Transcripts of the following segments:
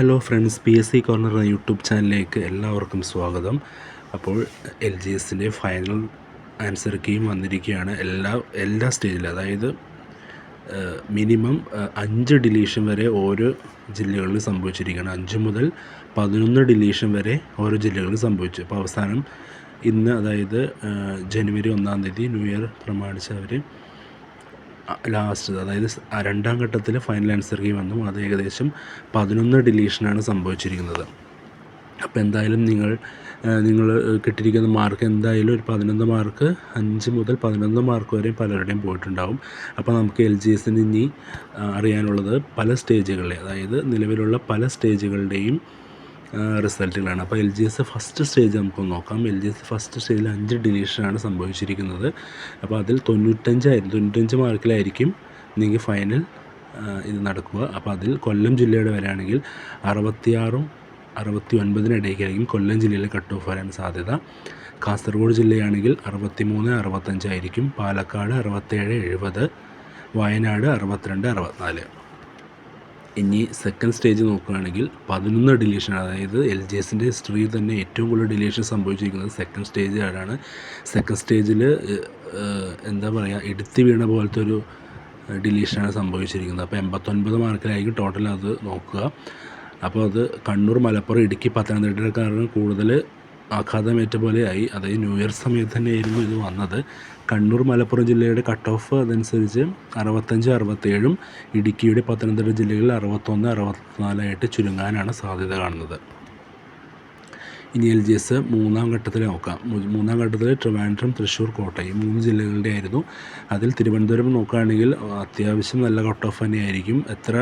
Hello friends P S C corner YouTube ചാനലിലേക്ക് എല്ലാവർക്കും സ്വാഗതം. അപ്പോൾ എൽ ജി എസിന്റെ ഫൈനൽ ആൻസർ കീയും വന്നിരിക്കുകയാണ്. എല്ലാ എല്ലാ സ്റ്റേജിലും അതായത് മിനിമം അഞ്ച് ഡിലീഷൻ വരെ ഓരോ ജില്ലകളിൽ സംഭവിച്ചിരിക്കുകയാണ്. അഞ്ച് മുതൽ പതിനൊന്ന് ഡിലീഷൻ വരെ ഓരോ ജില്ലകളിൽ സംഭവിച്ചു. അപ്പോൾ അവസാനം ഇന്ന് അതായത് ജനുവരി ഒന്നാം തീയതി ന്യൂ ഇയർ പ്രമാണിച്ച് അവർ ലാസ്റ്റ് അതായത് രണ്ടാം ഘട്ടത്തിൽ ഫൈനൽ ആൻസർ കീ വന്നു. അത് ഏകദേശം പതിനൊന്ന് ഡിലീഷനാണ് സംഭവിച്ചിരിക്കുന്നത്. അപ്പോൾ എന്തായാലും നിങ്ങൾ നിങ്ങൾ കിട്ടിയിരിക്കുന്ന മാർക്ക് എന്തായാലും ഒരു പതിനൊന്ന് മാർക്ക് അഞ്ച് മുതൽ പതിനൊന്ന് മാർക്ക് വരെ പലരുടെയും പോയിട്ടുണ്ടാവും. അപ്പോൾ നമുക്ക് എൽ ജി എസിന് ഇനി അറിയാനുള്ളത് പല സ്റ്റേജുകളിലെ അതായത് നിലവിലുള്ള പല സ്റ്റേജുകളുടെയും റിസൾട്ടുകളാണ്. അപ്പോൾ L G S first stage നമുക്ക് നോക്കാം. എൽ ജി എസ് ഫസ്റ്റ് സ്റ്റേജിൽ അഞ്ച് ഡിലീഷനാണ് സംഭവിച്ചിരിക്കുന്നത്. അപ്പോൾ അതിൽ തൊണ്ണൂറ്റഞ്ചായിരുന്നു തൊണ്ണൂറ്റഞ്ച് മാർക്കിലായിരിക്കും നിങ്ങൾക്ക് ഫൈനൽ ഇത് നടക്കുക. അപ്പോൾ അതിൽ കൊല്ലം ജില്ലയുടെ വരാണെങ്കിൽ അറുപത്തിയാറും അറുപത്തി ഒൻപതിനിടയ്ക്കായിരിക്കും കൊല്ലം ജില്ലയിലെ കട്ട് ഓഫ് വരാൻ സാധ്യത. കാസർഗോഡ് ജില്ലയാണെങ്കിൽ അറുപത്തി മൂന്ന് അറുപത്തഞ്ചായിരിക്കും പാലക്കാട് അറുപത്തേഴ് എഴുപത്. വയനാട് അറുപത്തിരണ്ട് അറുപത്തിനാല്. ഇനി സെക്കൻഡ് സ്റ്റേജ് നോക്കുകയാണെങ്കിൽ പതിനൊന്ന് ഡിലീഷൻ അതായത് എൽ ജി എസിന്റെ ഹിസ്റ്ററിയിൽ തന്നെ ഏറ്റവും കൂടുതൽ ഡിലീഷൻ സംഭവിച്ചിരിക്കുന്നത് സെക്കൻഡ് സ്റ്റേജിലാണ് സെക്കൻഡ് സ്റ്റേജിൽ എന്താ പറയുക എടുത്തു വീണ പോലത്തെ ഒരു ഡിലീഷനാണ് സംഭവിച്ചിരിക്കുന്നത്. അപ്പോൾ എൺപത്തൊൻപത് മാർക്കിലായിരിക്കും ടോട്ടൽ അത് നോക്കുക. അപ്പോൾ അത് കണ്ണൂർ മലപ്പുറം ഇടുക്കി പത്തനംതിട്ടക്കാരാണ് കൂടുതൽ ആഘാതമേറ്റ പോലെയായി അതായത് ന്യൂ ഇയർ സമയത്ത് തന്നെയായിരുന്നു ഇത് വന്നത്. കണ്ണൂർ മലപ്പുറം ജില്ലയുടെ കട്ട് ഓഫ് അതനുസരിച്ച് അറുപത്തഞ്ച് അറുപത്തേഴും ഇടുക്കിയുടെ പത്തനംതിട്ട ജില്ലകളിൽ അറുപത്തൊന്ന് അറുപത്തിനാലായിട്ട് ചുരുങ്ങാനാണ് സാധ്യത കാണുന്നത്. ഇനി എൽ ജി എസ് മൂന്നാം ഘട്ടത്തിൽ നോക്കാം. മൂന്നാം ഘട്ടത്തിൽ ട്രിവാൻഡ്രം തൃശ്ശൂർ കോട്ടയം മൂന്ന് ജില്ലകളുടെ ആയിരുന്നു അതിൽ തിരുവനന്തപുരം നോക്കുകയാണെങ്കിൽ അത്യാവശ്യം നല്ല കട്ട് ഓഫ് തന്നെയായിരിക്കും. എത്ര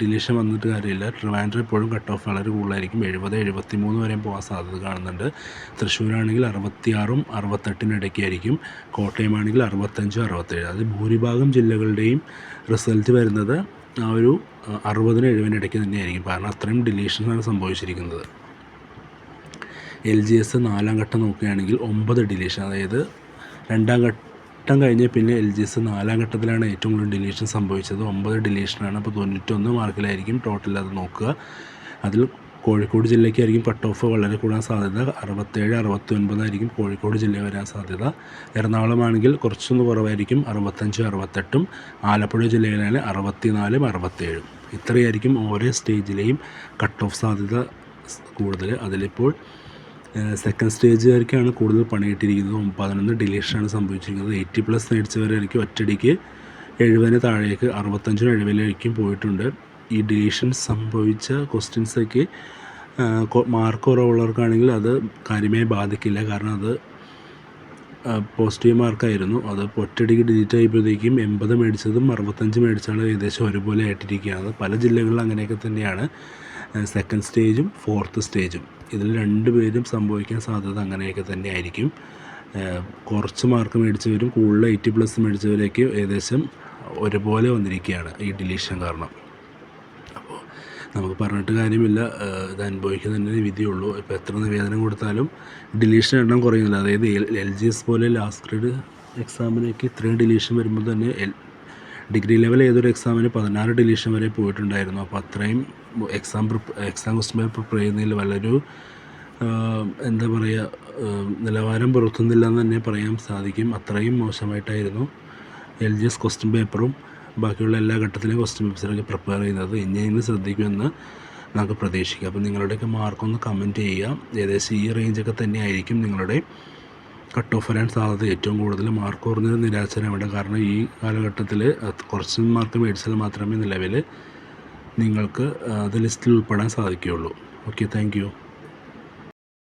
ഡിലീഷൻ വന്നിട്ട് കാര്യമില്ല. ട്രിവാൻഡ്രം എപ്പോഴും കട്ട് ഓഫ് വളരെ കൂടുതലായിരിക്കും. എഴുപത് എഴുപത്തി മൂന്ന് വരെയും പോകാൻ സാധ്യത കാണുന്നുണ്ട്. തൃശ്ശൂരാണെങ്കിൽ അറുപത്തിയാറും അറുപത്തെട്ടിനിടയ്ക്കായിരിക്കും കോട്ടയമാണെങ്കിൽ അറുപത്തഞ്ചും അറുപത്തേഴ്. അത് ഭൂരിഭാഗം ജില്ലകളുടെയും റിസൾട്ട് വരുന്നത് ആ ഒരു അറുപതിന് എഴുപതിനിടയ്ക്ക് തന്നെയായിരിക്കും. കാരണം അത്രയും ഡിലീഷനാണ് സംഭവിച്ചിരിക്കുന്നത്. എൽ ജി എസ് നാലാം ഘട്ടം നോക്കുകയാണെങ്കിൽ ഒമ്പത് ഡിലീഷൻ അതായത് രണ്ടാം ഘട്ടം കഴിഞ്ഞ് പിന്നെ എൽ ജി എസ് നാലാം ഘട്ടത്തിലാണ് ഏറ്റവും കൂടുതൽ ഡിലീഷൻ സംഭവിച്ചത്. ഒമ്പത് ഡിലീഷനാണ്. അപ്പോൾ തൊണ്ണൂറ്റൊന്ന് മാർക്കിലായിരിക്കും ടോട്ടൽ അത് നോക്കുക. അതിൽ കോഴിക്കോട് ജില്ലയ്ക്കായിരിക്കും കട്ട് ഓഫ് വളരെ കൂടാൻ സാധ്യത. അറുപത്തേഴ് അറുപത്തി ഒൻപതായിരിക്കും കോഴിക്കോട് ജില്ല വരാൻ സാധ്യത. എറണാകുളമാണെങ്കിൽ കുറച്ചൊന്ന് കുറവായിരിക്കും അറുപത്തഞ്ച് അറുപത്തെട്ടും. ആലപ്പുഴ ജില്ലയിലാണ് അറുപത്തിനാലും അറുപത്തേഴും. ഇത്രയായിരിക്കും ഓരോ സ്റ്റേജിലെയും കട്ട് ഓഫ് സാധ്യത കൂടുതൽ. അതിലിപ്പോൾ സെക്കൻഡ് സ്റ്റേജുകാർക്കാണ് കൂടുതൽ പണി കിട്ടിയിരിക്കുന്നത്. പതിനൊന്ന് ഡിലീഷനാണ് സംഭവിച്ചിരിക്കുന്നത്. എയ്റ്റി പ്ലസ് മേടിച്ചവരായിരിക്കും ഒറ്റയടിക്ക് എഴുപതിന് താഴേക്ക് അറുപത്തഞ്ചിനും എഴുപതിലേക്കും പോയിട്ടുണ്ട്. ഈ ഡിലീഷൻ സംഭവിച്ച ക്വസ്റ്റ്യൻസൊക്കെ മാർക്ക് കുറവുള്ളവർക്കാണെങ്കിൽ അത് കാര്യമായി ബാധിക്കില്ല. കാരണം അത് പോസിറ്റീവ് മാർക്കായിരുന്നു അത് ഒറ്റയടിക്ക് ഡിലീറ്റ് ആയപ്പോഴത്തേക്കും എൺപത് മേടിച്ചതും അറുപത്തഞ്ച് മേടിച്ചാലും ഏകദേശം ഒരുപോലെ ആയിട്ടിരിക്കുകയാണ്. പല ജില്ലകളിലും അങ്ങനെയൊക്കെ തന്നെയാണ്. സെക്കൻഡ് സ്റ്റേജും ഫോർത്ത് സ്റ്റേജും ഇതിൽ രണ്ട് പേരും സംഭവിക്കാൻ സാധ്യത അങ്ങനെയൊക്കെ തന്നെ ആയിരിക്കും. കുറച്ച് മാർക്ക് മേടിച്ചവരും കൂടുതൽ എയ്റ്റി പ്ലസ് മേടിച്ചവരേക്ക് ഏകദേശം ഒരുപോലെ വന്നിരിക്കുകയാണ് ഈ ഡിലീഷൻ കാരണം. അപ്പോൾ നമുക്ക് പറഞ്ഞിട്ട് കാര്യമില്ല. ഇത് അനുഭവിക്കുന്ന തന്നെ വിധിയുള്ളൂ ഇപ്പോൾ എത്ര നിവേദനം കൊടുത്താലും ഡിലീഷൻ എണ്ണം കുറയുന്നില്ല. അതായത് എൽ ജി എസ് പോലെ ലാസ്റ്റ് ഗ്രേഡ് എക്സാമിനൊക്കെ ഇത്രയും ഡിലീഷൻ വരുമ്പോൾ തന്നെ എൽ ഡിഗ്രി ലെവൽ ഏതൊരു എക്സാമിന് പതിനാറ് ഡിലീഷൻ വരെ പോയിട്ടുണ്ടായിരുന്നു. അപ്പോൾ അത്രയും exam exam question paper prepare ചെയ്യുന്നതിൽ വളരെ എന്താ പറയുക നിലവാരം പുലർത്തുന്നില്ല എന്ന് തന്നെ പറയാൻ സാധിക്കും. അത്രയും മോശമായിട്ടായിരുന്നു എൽ ജി എസ് ക്വസ്റ്റ്യൻ പേപ്പറും ബാക്കിയുള്ള എല്ലാ ഘട്ടത്തിലെയും ക്വസ്റ്റ്യൻ പേപ്പേഴ്സിലൊക്കെ പ്രിപ്പയർ ചെയ്യുന്നത്. ഇനി ഇന്ന് ശ്രദ്ധിക്കുമെന്ന് നമുക്ക് പ്രതീക്ഷിക്കാം. അപ്പോൾ നിങ്ങളുടെയൊക്കെ മാർക്കൊന്ന് കമന്റ് ചെയ്യുക. ഏകദേശം ഈ റേഞ്ചൊക്കെ തന്നെയായിരിക്കും നിങ്ങളുടെ കട്ട് ഓഫ് വരാൻ സാധ്യത ഏറ്റവും കൂടുതൽ മാർക്ക് കുറഞ്ഞത് നിരാശനാവേണ്ട കാരണം ഈ കാലഘട്ടത്തിൽ കുറച്ച് മാർക്ക് മേടിച്ചാൽ മാത്രമേ നിലവിൽ നിങ്ങൾക്ക് അത് ലിസ്റ്റിൽ ഉൾപ്പെടാൻ സാധിക്കുകയുള്ളൂ. Okay thank you